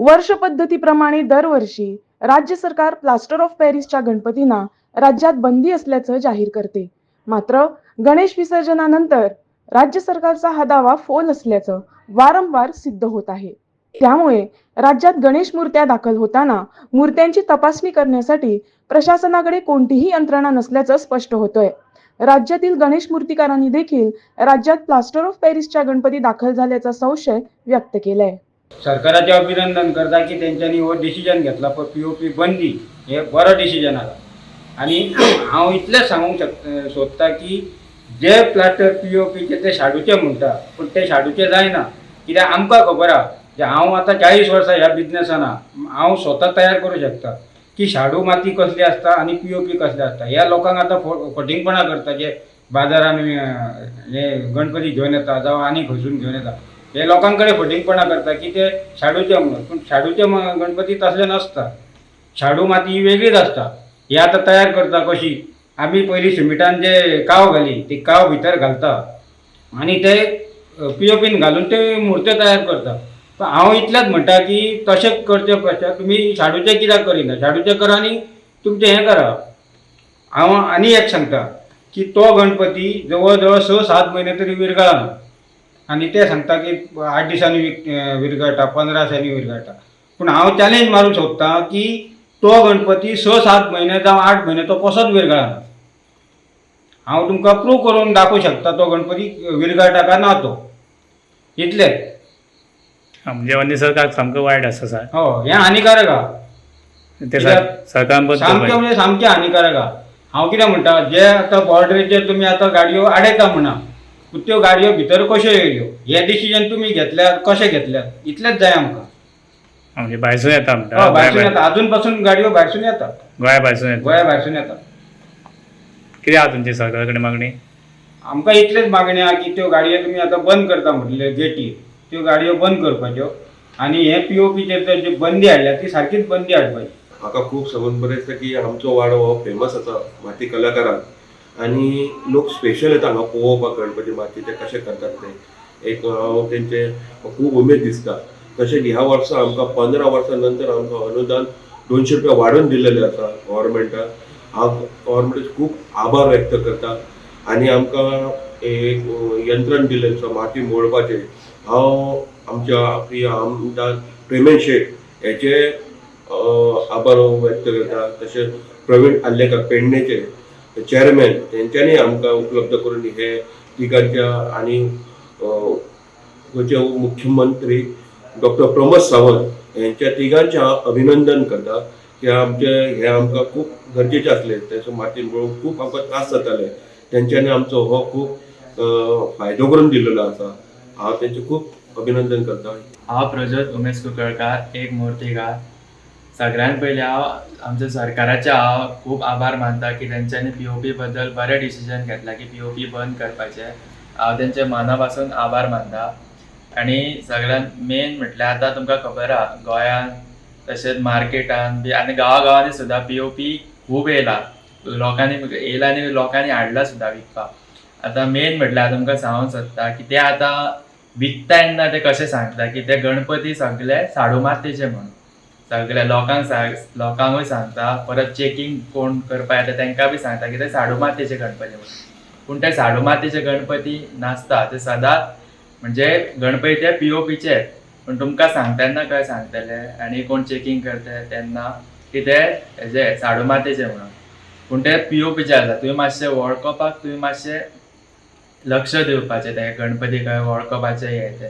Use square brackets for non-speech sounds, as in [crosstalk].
वर्ष पद्धतीप्रमाणे दरवर्षी राज्य सरकार प्लास्टर ऑफ पॅरिसच्या गणपतींना राज्यात बंदी असल्याचं जाहीर करते. मात्र गणेश विसर्जनानंतर राज्य सरकारचा हा दावा फोल असल्याचं वारंवार सिद्ध होत आहे. त्यामुळे राज्यात गणेश मूर्त्या दाखल होताना मूर्त्यांची तपासणी करण्यासाठी प्रशासनाकडे कोणतीही यंत्रणा नसल्याचं स्पष्ट होतंय. राज्यातील गणेश मूर्तिकारांनी देखील राज्यात प्लास्टर ऑफ पॅरिसच्या गणपती दाखल झाल्याचा संशय व्यक्त केलाय. सरकाराचे अभिनंदन करता की त्यांच्यानी हो डिसिजन घेतला. पण पी ओ पी बंदी हे बरो डिसिजन आला. आणि [clears throat] हांव इतलेंच सांगूंक शक सोदता की जे प्लास्टर पी ओ पीचे ते शाडूचे म्हणटा पूण ते शाडूचे जायना. कित्याक आमकां खबर आहा की हांव आतां चाळीस वर्सां ह्या बिझनसान हांव स्वता तयार करूं शकता की शाडू माती कसली आसता आनी पी ओ पी कसली आसता ह्या लोकांक आतां फटींगपणां फटिंगपणां करता जे बाजारान हे गणपती घेवन येता जावं आनी खंयसून घेवन येता. हे लोकां कडेन करता की ते शाडूचे म्हणून पूण शाडूचे गणपती तसले नसता शाडू माती ही वेगळीच आसता ही आतां तयार करता कशी? आमी पयलीं सिमिटान जे काव घाली ती काव भितर घालता आनी ते पी घालून ते मुर्त्यो तयार करता पण हांव इतलेंच म्हणटा की तशें करचे पेक्षा तुमी शाडूचे कित्याक करिना? शाडूचे करा आनी तुमचें हें करा. हांव आनी एक सांगता की तो गणपती जवळ जवळ स सात म्हयने तरी विरगळना आनी ते सांगता की आठ दिसांनी विरगळटा पंदरा दिसांनी विरगळटा पूण हांव चॅलेंज मारूंक सोदतां की तो गणपती स सात म्हयने जावं आठ म्हयने तो कसोच विरगळना हांव तुमकां प्रूव करून दाखोवंक शकता तो गणपती विरगळटा काय ना तो. इतलेंच म्हणजे निसर्गाक सामको वायट आसा सर. हो हें हानिकारक आहा ते सर सरकारान सामकें. म्हणजे सामकें हानिकारक आहा हांव कितें म्हणटा जे आतां बॉर्डरीचेर तुमी आतां गाडयो आडयता म्हणा. त्यो गाडयो भितर कश्यो येयल्यो हे डिसिजन तुमी घेतल्यात कशें घेतल्यात? इतलेंच जाय आमकां. म्हणजे भायसून येता म्हणटा भायरसून गोंया येता अजून पासून गाडयो भायरसून येतात. भायर- गोंया भायसून येता गोंया भायरसून येतात. कितें आहा तुमची सरकारा कडेन मागणी? आमकां इतलेच मागणी आहा की त्यो गाडयो तुमी आतां बंद करता म्हटले गेटी. त्यो गाडयो बंद करपाच्यो. आनी हे पी ओ पीचेर तर जी बंदी हाडल्या ती सारकीच बंदी हाडपाची. म्हाका खूब समज बरें दिसता की आमचो वाडो हो फेमस आसा माती कलाकारांक. आनी लोक स्पेशल येता हांगा पळोवपाक गणपती माती ते कशें करतात ते. एक हांव तेंचे खूब उमेद दिसता तशेंच ह्या वर्सा आमकां पंदरा वर्सां नंतर आमकां अनुदान दोनशे रुपया वाडोवन दिल्लेलें आसा गव्हर्मेंटान हांव गव्हर्मेंटाचे खूब आभार व्यक्त करता आनी आमकां एक यंत्रण दिल्लें आसा माती मोडपाचें. हांव आमच्या प्रिय आमदार प्रेमेन शेख हेचे आभार व्यक्त करता तशेंच प्रवीण आल्लेकर पेडणेचे. चेअरमॅन तेंच्यांनी आमकां उपलब्ध करून हे तिगांच्या आनी अ, गोंयचे मुख्यमंत्री डॉक्टर प्रमोद सावंत यांच्या तिगांचे हांव अभिनंदन करता. की आमचे हे आमकां खूब गरजेचे आसले तेचो मातीन पळोवन खूब आमकां त्रास जाताले. तेंच्यांनी आमचो हो खूब फायदो करून दिलेलो आसा हांव तेंचे खूब अभिनंदन करता. हांव प्रज्योत उमेश कुकळकार एक मुर्तीकार. सगळ्यात पयलीं हांव आमच्या सरकाराचे हांव खूब आभार मानता की तेंच्यांनी पी ओ पी बद्दल बरें डिसिजन घेतला की पी ओ पी बंद करपाचें. हांव तेंचे मना पासून आभार मानता. आनी सगळ्यात मेन म्हटल्यार आतां तुमकां खबर आहा गोंयांत तशेंच मार्केटान बी आनी गांवागांवांनी सुद्दां पी ओ पी खूब येयला. लोकांनी येयला आनी लोकांनी हाडला सुद्दां विकपाक. आतां मेन म्हटल्यार तुमकां सांगूंक सोदता की ते आतां विकता तेन्ना ते कशें सांगता की ते गणपती सगळे साडू मातेचे म्हणून. सगळ्या लोकांक सांग लोकांकूय सांगता परत चेकींग कोण करपा येता तांकां बी सांगता की ते साडू मातयेचे गणपती म्हणून पूण ते साडू मातयेचे गणपती नासता ते सदांच म्हणजे गणपती ते पी ओ पीचे पूण तुमकां सांगतना तेन्ना काय सांगतले आनी कोण चेकींग करता तेन्ना की ते हेजे साडू मातयेचे म्हणून पूण ते पी ओ पीचे आसा तुवें मातशें वळखपाक तुवें मातशें लक्ष दिवपाचें ते गणपती काय वळखोपाचें हें तें.